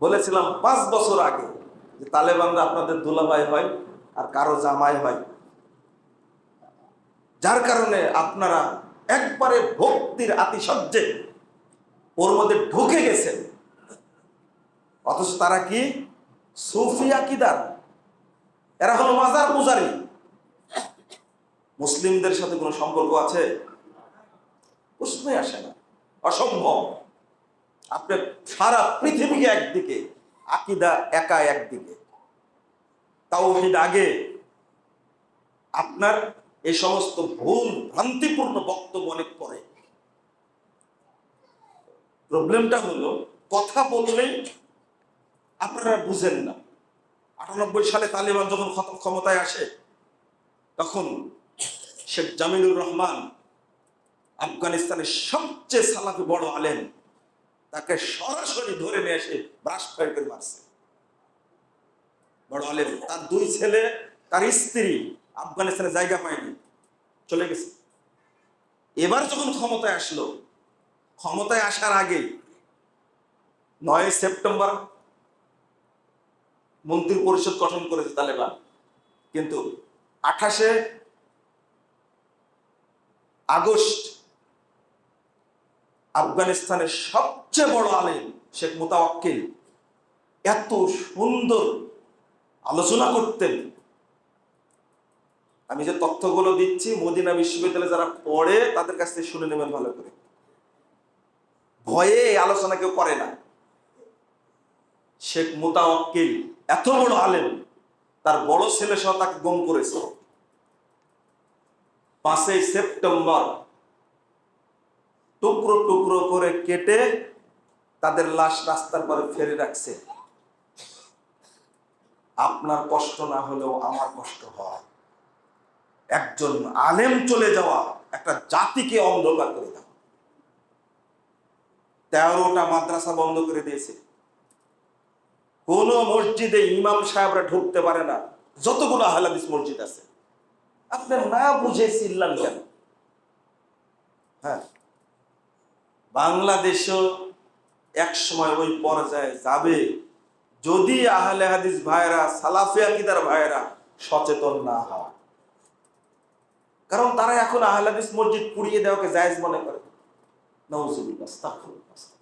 বলেছিলাম পাঁচ বছর আগে যে তালেবানরা আপনাদের দুলাভাই হয় আর কারও জামাই হয়। যার কারণে আপনারা একবারে ভক্তির আতিশয্যে ওর মধ্যে ঢুকে গেছেন। অথচ তারা কি? সুফি কিদার এরা হলো মাজার পূজারি। মুসলিমদের সাথে কোনো সম্পর্ক আছে? প্রশ্নই আসে না। অসম্ভব। আপনি সারা পৃথিবীকে একদিকে, আকিদা একা একদিকে। তাওহিদ আগে। আপনার এই সমস্ত ভুল, ভ্রান্তিপূর্ণ বক্তব্য অনেক পরে। প্রবলেমটা হলো, কথা বললেই আপনারা বুঝেন না। আটানব্বই সালে তালিবান যখন ক্ষমতায় আসে, তখন শেখ জামিনুর রহমান আফগানিস্তানের সবচেয়ে সালাফি বড় আলেম। তাকে সরাসরি ধরে নিয়ে এসে ব্রাশ ফায়ার করে মারছে। বড় আলেম, তার দুই ছেলে, তার স্ত্রী আফগানিস্তানে জায়গা পায়নি, চলে গেছে। এবার যখন ক্ষমতায় আসলো, ক্ষমতায় আসার আগে নয় সেপ্টেম্বর মন্ত্রী পরিষদ গঠন করেছে তালেবান। কিন্তু আঠাশে আগস্ট আফগানিস্তানের সবচেয়ে বড় আলেম শেখ মুতাওয়াক্কিল। এত সুন্দর আলোচনা করতেন। আমি যে তথ্যগুলো দিচ্ছি, মদিনা বিশ্ববিদ্যালয়ে যারা পড়ে, তাদের কাছ থেকে শুনে নেবেন ভালো করে। ভয়ে আলোচনা কেউ করে না। শেখ মুতাওয়াক্কিল এত বড় আলেম, তার বড় ছেলে সহ তাকে গম করেছে। পাঁচই সেপ্টেম্বর টুকরো টুকরো করে কেটে তাদের লাশ রাস্তার পরে ফেলে রাখছে। আপনার কষ্ট না হলেও আমার কষ্ট হয়। একজন আলেম চলে যাওয়া, একটা জাতিকে অন্ধকার করে দেওয়া। তেরোটা মাদ্রাসা বন্ধ করে দিয়েছে। কোন মসজিদে ইমাম সাহেবরা ঢুকতে পারে না। যতগুলো হালাদিস মসজিদ আছে। আপনি না বুঝে চিল্লান কেন? হ্যাঁ। বাংলাদেশও এক সময় ওই পর্যায়ে যাবে। যদি আহলে হাদিস ভাইরা সালাফে আকিদার ভাইরা সচেতন না হয়। কারণ তারা এখন আহলে হাদিস মসজিদ পুড়িয়ে দেওয়াকে জায়েজ মনে করে। আস্তাগফিরুল্লাহ।